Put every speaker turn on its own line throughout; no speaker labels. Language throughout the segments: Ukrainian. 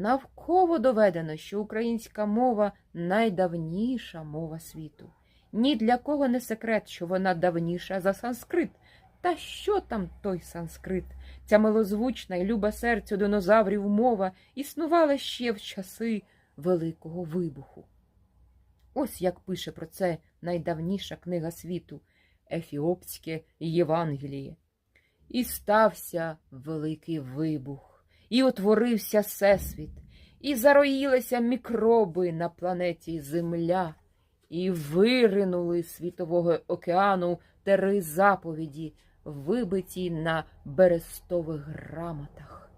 Навково доведено, що українська мова найдавніша мова світу. Ні для кого не секрет, що вона давніша за санскрит. Та що там той санскрит? Ця милозвучна і люба серцю динозаврів мова існувала ще в часи Великого Вибуху. Ось як пише про це найдавніша книга світу Ефіопське Євангеліє. І стався великий вибух, і утворився всесвіт, і зароїлися мікроби на планеті Земля, і виринули світового океану три заповіді, вибиті на берестових грамотах.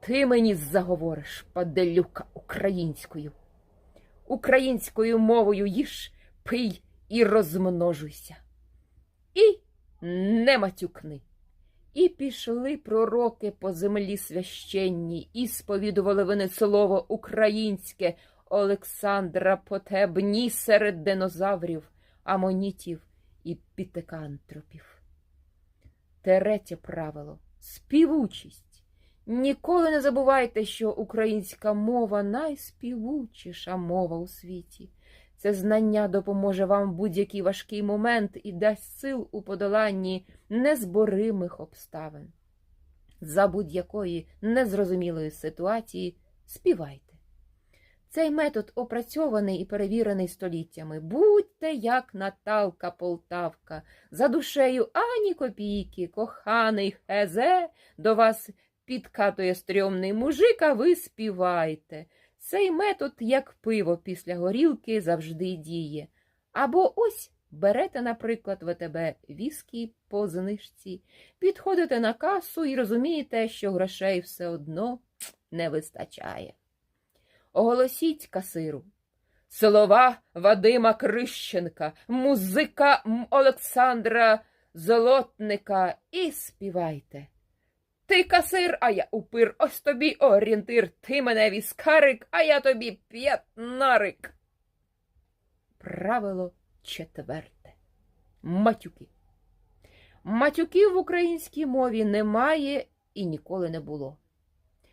Ти мені заговориш, паделюка, українською. Українською мовою їж, пий і розмножуйся. І не матюкни. І пішли пророки по землі священній, і сповідували вони слово українське Олександра Потебні серед динозаврів, амонітів і пітекантропів. Третє правило співучість. Ніколи не забувайте, що українська мова найспівучіша мова у світі. Це знання допоможе вам в будь-який важкий момент і дасть сил у подоланні незборимих обставин. За будь-якої незрозумілої ситуації співайте. Цей метод опрацьований і перевірений століттями. Будьте як Наталка Полтавка, за душею ані копійки, коханий хезе, до вас підкатує стрьомний мужик, а ви співайте. Цей метод, як пиво після горілки, завжди діє. Або ось берете, наприклад, ВТБ віскі по знижці, підходите на касу і розумієте, що грошей все одно не вистачає. Оголосіть касиру. Слова Вадима Крищенка, музика Олександра Золотника і співайте. Ти касир, а я упир, ось тобі орієнтир, ти мене віскарик, а я тобі п'ятнарик. Правило четверте. Матюки. Матюків в українській мові немає і ніколи не було.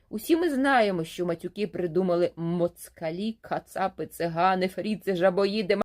Усі ми знаємо, що матюки придумали моцкалі, кацапи, цигани, фріци, жабоїди,